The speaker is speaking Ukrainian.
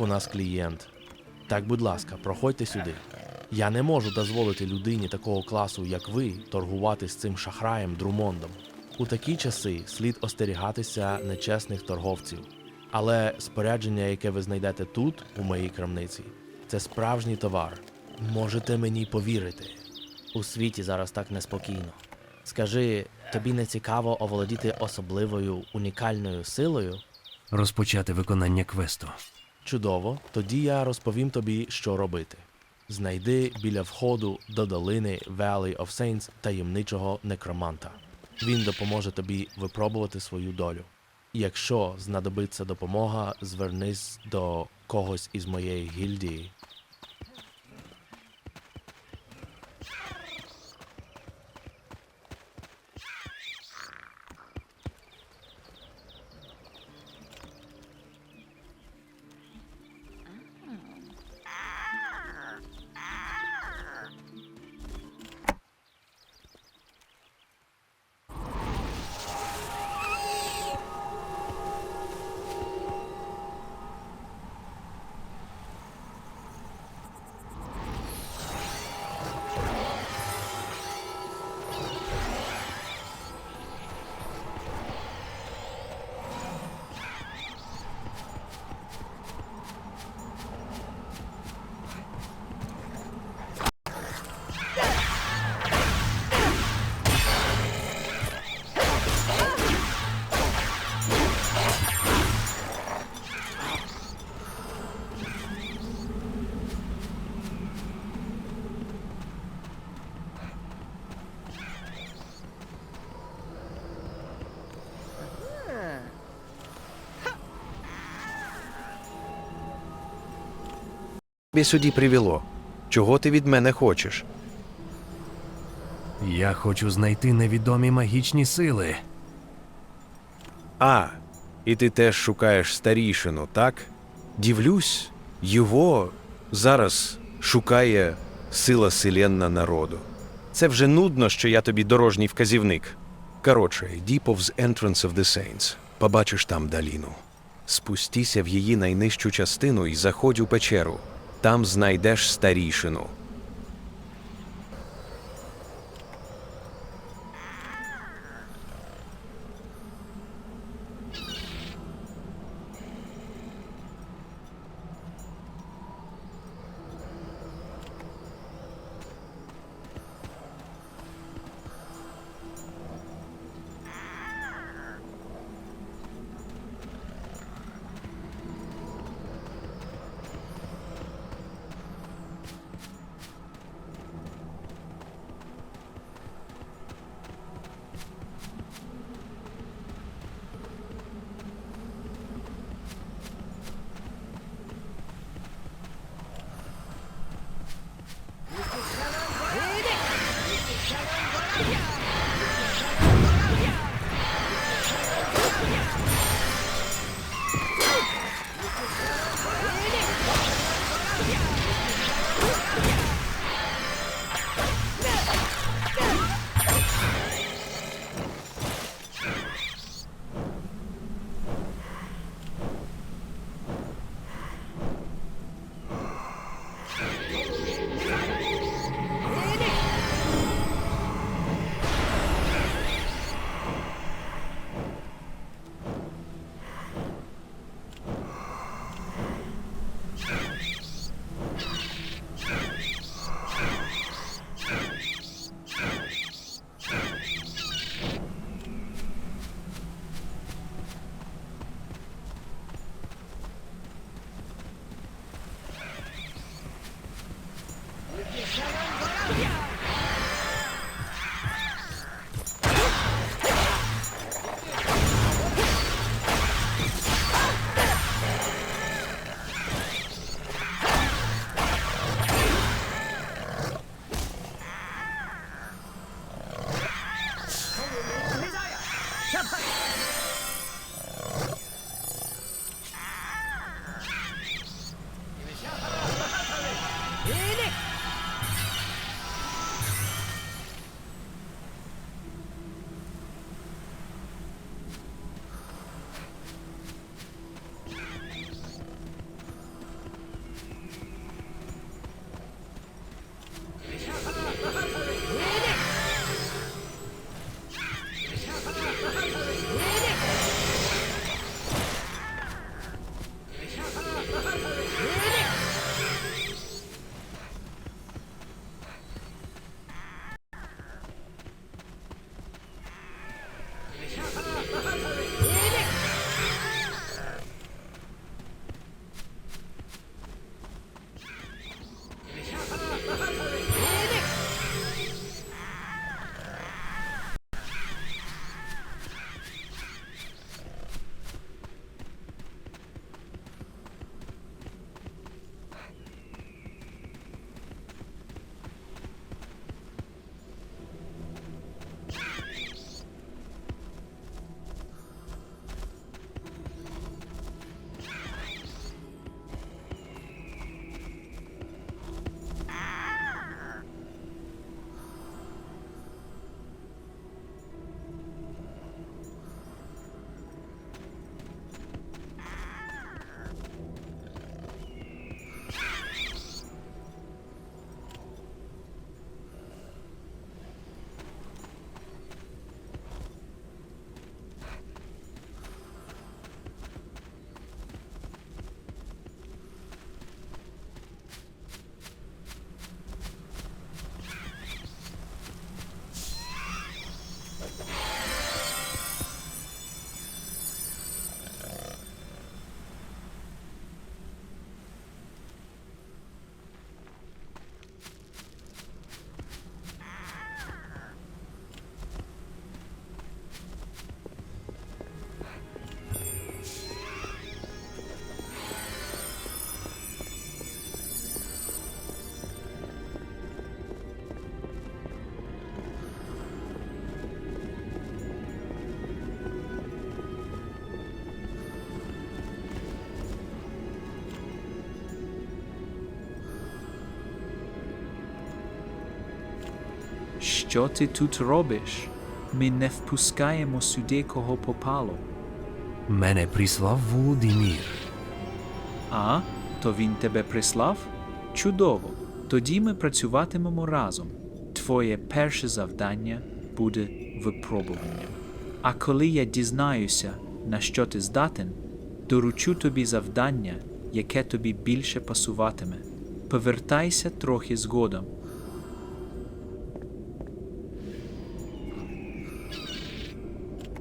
у нас клієнт. Так, будь ласка, проходьте сюди. Я не можу дозволити людині такого класу, як ви, торгувати з цим шахраєм Друмондом. У такі часи слід остерігатися нечесних торговців. Але спорядження, яке ви знайдете тут, у моїй крамниці, це справжній товар. Можете мені повірити. У світі зараз так неспокійно. Скажи, тобі не цікаво оволодіти особливою унікальною силою? Розпочати виконання квесту. Чудово, тоді я розповім тобі, що робити. Знайди біля входу до долини Valley of Saints таємничого некроманта. Він допоможе тобі випробувати свою долю. Якщо знадобиться допомога, звернись до когось із моєї гільдії. Тобі сюди привело? Чого ти від мене хочеш? Я хочу знайти невідомі магічні сили. А, і ти теж шукаєш старішину, так? Дивлюсь, його зараз шукає сила селенна народу. Це вже нудно, що я тобі дорожній вказівник. Коротше, йди повз Entrance of the Saints. Побачиш там доліну. Спустися в її найнижчу частину і заходь у печеру. Там знайдеш старішину. Yeah. Що ти тут робиш? Ми не впускаємо сюди кого попало. Мене прислав Володимир. А, то він тебе прислав? Чудово. Тоді ми працюватимемо разом. Твоє перше завдання буде випробуванням. А коли я дізнаюся, на що ти здатен, доручу тобі завдання, яке тобі більше пасуватиме. Повертайся трохи згодом